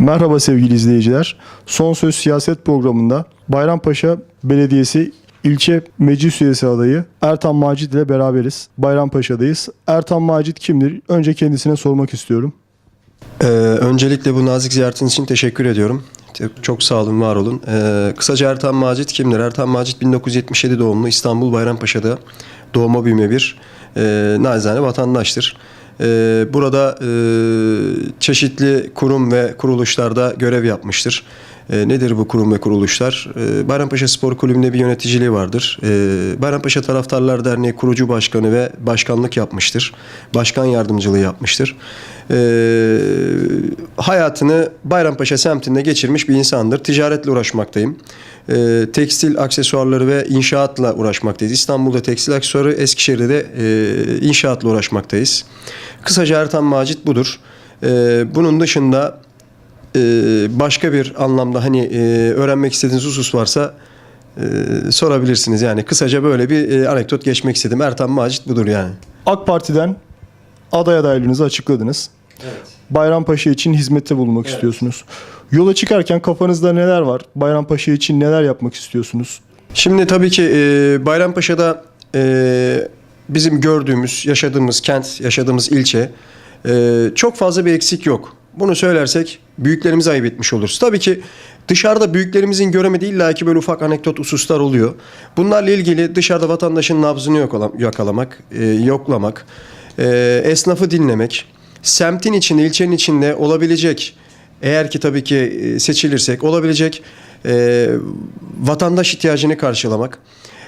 Merhaba sevgili izleyiciler. Son Söz Siyaset programında Bayrampaşa Belediyesi ilçe meclis üyesi adayı Ertan Macit ile beraberiz. Bayrampaşa'dayız. Ertan Macit kimdir? Önce kendisine sormak istiyorum. Ee, öncelikle bu nazik ziyaretiniz için teşekkür ediyorum. Çok sağ olun, var olun. Ee, kısaca Ertan Macit kimdir? Ertan Macit 1977 doğumlu İstanbul Bayrampaşa'da doğma büyüme bir e, naçizane vatandaştır. Ee, burada e, çeşitli kurum ve kuruluşlarda görev yapmıştır. E, nedir bu kurum ve kuruluşlar? E, Bayrampaşa Spor Kulübü'nde bir yöneticiliği vardır. Bayrampaşa Taraftarlar Derneği kurucu başkanı ve başkanlık yapmıştır. Başkan yardımcılığı yapmıştır. E, hayatını Bayrampaşa semtinde geçirmiş bir insandır. Ticaretle uğraşmaktayım. E, tekstil aksesuarları ve inşaatla uğraşmaktayız. İstanbul'da tekstil aksesuarı, Eskişehir'de de e, inşaatla uğraşmaktayız. Kısaca Ertan Macit budur. E, bunun dışında e, başka bir anlamda hani e, öğrenmek istediğiniz husus varsa e, sorabilirsiniz. Yani kısaca böyle bir e, anekdot geçmek istedim. Ertan Macit budur yani. AK Parti'den aday adaylığınızı açıkladınız. Bayrampaşa için hizmette bulunmak istiyorsunuz. Yola çıkarken kafanızda neler var? Bayrampaşa için neler yapmak istiyorsunuz? Şimdi tabii ki e, Bayrampaşa'da e, bizim gördüğümüz, yaşadığımız kent, yaşadığımız ilçe e, çok fazla bir eksik yok. Bunu söylersek büyüklerimiz ayıp etmiş oluruz. Tabii ki dışarıda büyüklerimizin göremediği illaki böyle ufak anekdot hususlar oluyor. Bunlarla ilgili dışarıda vatandaşın nabzını yakalamak, e, yoklamak, e, esnafı dinlemek, semtin içinde, ilçenin içinde olabilecek eğer ki tabii ki e, seçilirsek olabilecek e, vatandaş ihtiyacını karşılamak.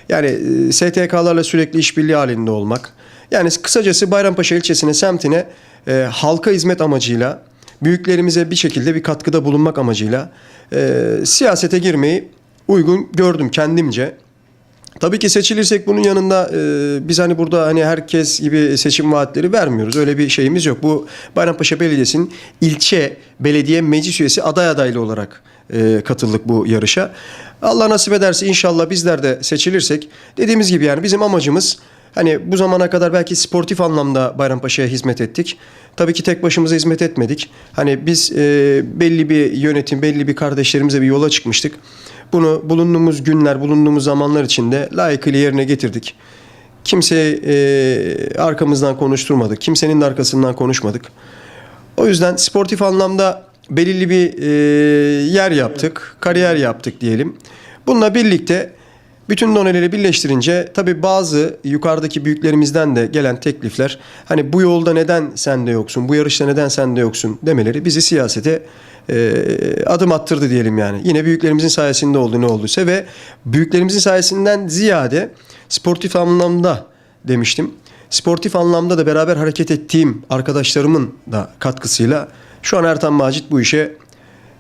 Yani e, STK'larla sürekli işbirliği halinde olmak. Yani kısacası Bayrampaşa ilçesine, semtine e, halka hizmet amacıyla büyüklerimize bir şekilde bir katkıda bulunmak amacıyla e, siyasete girmeyi uygun gördüm kendimce. Tabii ki seçilirsek bunun yanında e, biz hani burada hani herkes gibi seçim vaatleri vermiyoruz. Öyle bir şeyimiz yok. Bu Bayrampaşa Belediyesi'nin ilçe belediye meclis üyesi aday adaylı olarak e, katıldık bu yarışa. Allah nasip ederse inşallah bizler de seçilirsek dediğimiz gibi yani bizim amacımız Hani bu zamana kadar belki sportif anlamda Bayrampaşa'ya hizmet ettik. Tabii ki tek başımıza hizmet etmedik. Hani biz e, belli bir yönetim, belli bir kardeşlerimize bir yola çıkmıştık. Bunu bulunduğumuz günler, bulunduğumuz zamanlar içinde layıkıyla yerine getirdik. Kimseyi e, arkamızdan konuşturmadık. Kimsenin de arkasından konuşmadık. O yüzden sportif anlamda belirli bir e, yer yaptık, kariyer yaptık diyelim. Bununla birlikte bütün doneleri birleştirince tabii bazı yukarıdaki büyüklerimizden de gelen teklifler hani bu yolda neden sen de yoksun, bu yarışta neden sen de yoksun demeleri bizi siyasete e, adım attırdı diyelim yani. Yine büyüklerimizin sayesinde oldu ne olduysa ve büyüklerimizin sayesinden ziyade sportif anlamda demiştim. Sportif anlamda da beraber hareket ettiğim arkadaşlarımın da katkısıyla şu an Ertan Macit bu işe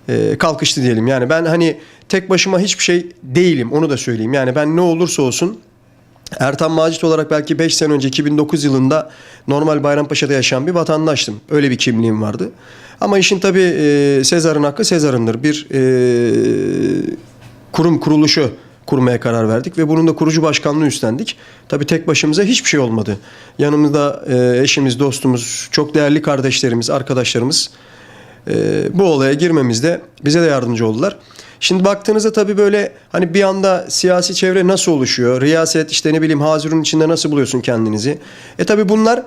e, kalkıştı diyelim. Yani ben hani tek başıma hiçbir şey değilim onu da söyleyeyim. Yani ben ne olursa olsun Ertan Macit olarak belki 5 sene önce 2009 yılında normal Bayrampaşa'da yaşayan bir vatandaştım. Öyle bir kimliğim vardı. Ama işin tabii e, Sezar'ın hakkı Sezar'ındır. Bir e, kurum kuruluşu kurmaya karar verdik ve bunun da kurucu başkanlığı üstlendik. Tabii tek başımıza hiçbir şey olmadı. Yanımızda e, eşimiz, dostumuz, çok değerli kardeşlerimiz, arkadaşlarımız e, bu olaya girmemizde bize de yardımcı oldular. Şimdi baktığınızda tabii böyle hani bir anda siyasi çevre nasıl oluşuyor? Riyaset işte ne bileyim hazırın içinde nasıl buluyorsun kendinizi? E tabii bunlar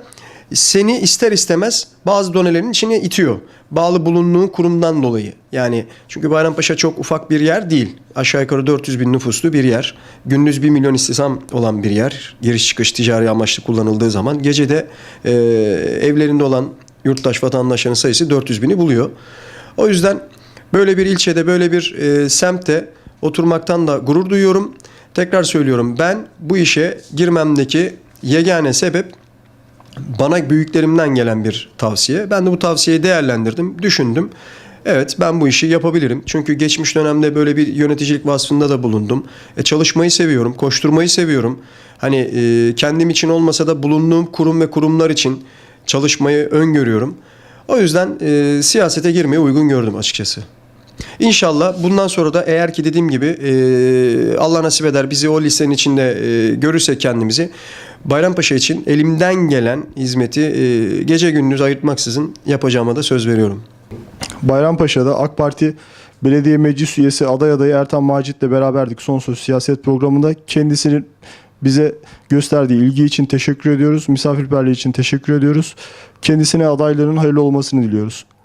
seni ister istemez bazı donelerin içine itiyor. Bağlı bulunduğun kurumdan dolayı. Yani çünkü Bayrampaşa çok ufak bir yer değil. Aşağı yukarı 400 bin nüfuslu bir yer. Gündüz 1 milyon istihdam olan bir yer. Giriş çıkış ticari amaçlı kullanıldığı zaman. Gecede e, evlerinde olan yurttaş vatandaşların sayısı 400 bini buluyor. O yüzden böyle bir ilçede, böyle bir e, semtte oturmaktan da gurur duyuyorum. Tekrar söylüyorum ben bu işe girmemdeki yegane sebep bana büyüklerimden gelen bir tavsiye. Ben de bu tavsiyeyi değerlendirdim, düşündüm. Evet ben bu işi yapabilirim. Çünkü geçmiş dönemde böyle bir yöneticilik vasfında da bulundum. E, çalışmayı seviyorum, koşturmayı seviyorum. Hani e, kendim için olmasa da bulunduğum kurum ve kurumlar için çalışmayı öngörüyorum. O yüzden e, siyasete girmeyi uygun gördüm açıkçası. İnşallah bundan sonra da eğer ki dediğim gibi e, Allah nasip eder bizi o listenin içinde e, görürsek kendimizi Bayrampaşa için elimden gelen hizmeti e, gece gündüz ayırtmaksızın yapacağıma da söz veriyorum. Bayrampaşa'da AK Parti Belediye Meclis Üyesi aday adayı Ertan Macit'le beraberdik son söz siyaset programında. Kendisinin bize gösterdiği ilgi için teşekkür ediyoruz. Misafirperliği için teşekkür ediyoruz. Kendisine adayların hayırlı olmasını diliyoruz.